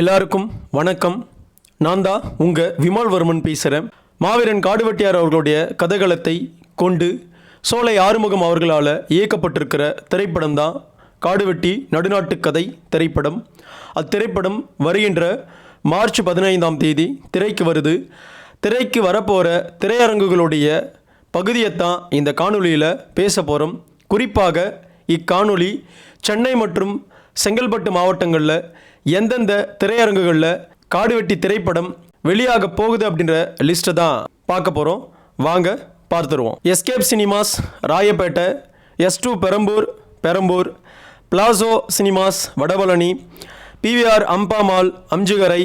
எல்லாருக்கும் வணக்கம். நான் தான் உங்கள் விமல்வர்மன் பேசுகிறேன் மாவீரன் காடுவெட்டியார் அவர்களுடைய கதைகளத்தை கொண்டு சோலை ஆறுமுகம் அவர்களால் இயக்கப்பட்டிருக்கிற திரைப்படம் தான் காடுவெட்டி நடுநாட்டு கதை திரைப்படம். அத்திரைப்படம் வருகின்ற மார்ச் பதினைந்தாம் தேதி திரைக்கு வருது. திரைக்கு வரப்போகிற திரையரங்குகளுடைய பகுதியைத்தான் இந்த காணொலியில் பேச போகிறோம் குறிப்பாக இக்காணொலி சென்னை மற்றும் செங்கல்பட்டு மாவட்டங்களில் எந்தெந்த திரையரங்குகளில் காடுவெட்டி திரைப்படம் வெளியாக போகுது அப்படின்ற லிஸ்ட்டை தான் பார்க்க போகிறோம் வாங்க பார்த்துருவோம். Escape cinemas Royapettah S two Perambur Perambur Palazzo cinemas Vadapalani PVR Ampa mall Aminjikarai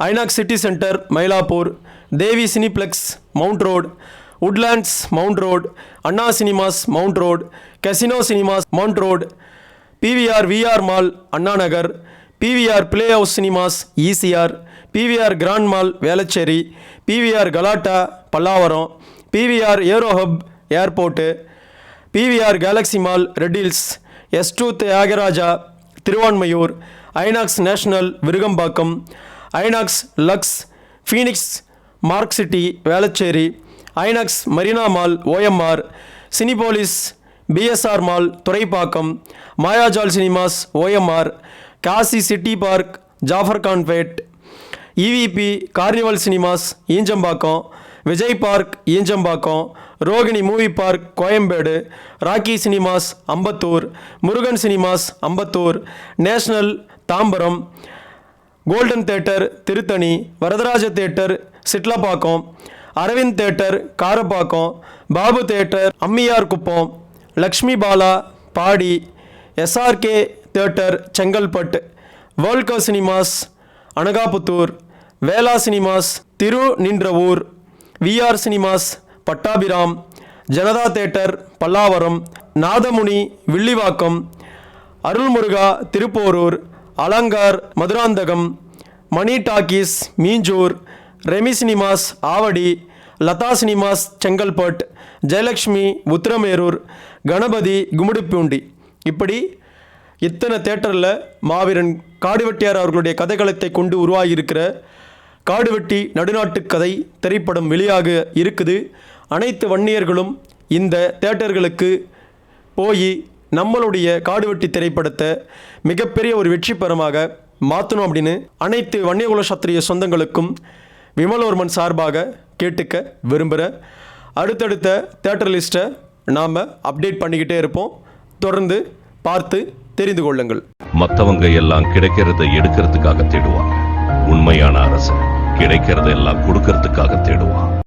INOX city centre Mylapore Devi cineplex mount road Woodlands mount road Anna cinemas mount road Casino cinemas mount road PVR VR mall Anna Nagar PVR play house cinemas ECR PVR grand mall Velachery PVR Galatta Pallavaram PVR aero hub airport PVR Galaxy mall Redhills S two Thyagaraja Thiruvanmiyur INOX National Virugambakkam INOX Luxe Phoenix market city Velachery INOX Marina mall OMR Cinepolis PSR mall Thoraipakkam Mayajaal cinemas OMR Kasi city park Jafferkhanpet EVP carnival cinemas Injambakkam Vijay park Injambakkam Rohini movie park Koyambedu Rakki cinemas Ambattur Murugan cinemas Ambattur National Tambaram golden theatre Tiruttani Varadaraja theatre Chitlapakkam Aravind theatre Karapakkam Babu theatre Ammiyarkuppam Lakshmi Bala Padi SRK theatre Chengalpattu வேர்ல்ட்கோ cinemas Anakaputhur Vela cinemas Thiruninravur VR cinemas Pattabiram Janata theatre Pallavaram Nathamuni Villivakkam Arulmuruga Thiruporur Alankar Madurantakam Mani talkies Minjur Remi cinemas Avadi Latha cinemas Chengalpattu Jayalakshmi Uthiramerur Ganapathi Gummidipoondi. இப்படி இத்தனை தேட்டரில் மாவீரன் காடுவெட்டியார் அவர்களுடைய கதைகளத்தை கொண்டு உருவாகியிருக்கிற காடுவெட்டி நடுநாட்டு கதை திரைப்படம் வெளியாக இருக்குது. அனைத்து வன்னியர்களும் இந்த தேட்டர்களுக்கு போய் நம்மளுடைய காடுவெட்டி திரைப்படத்தை மிகப்பெரிய ஒரு வெற்றி பெறமாக மாற்றணும் அப்படின்னு அனைத்து வன்னியகுல சத்திரிய சொந்தங்களுக்கும் விமலோர்மன் சார்பாக கேட்டுக்க விரும்புகிற அடுத்தடுத்த தேட்டர் லிஸ்ட்டை நாம் அப்டேட் பண்ணிக்கிட்டே இருப்போம். தொடர்ந்து பார்த்து தெரிந்து கொள்ளுங்கள். மற்றவங்க எல்லாம் கிடைக்கிறத எடுக்கிறதுக்காக தேடுவாங்க. உண்மையான அரசு கிடைக்கிறத எல்லாம் கொடுக்கறதுக்காக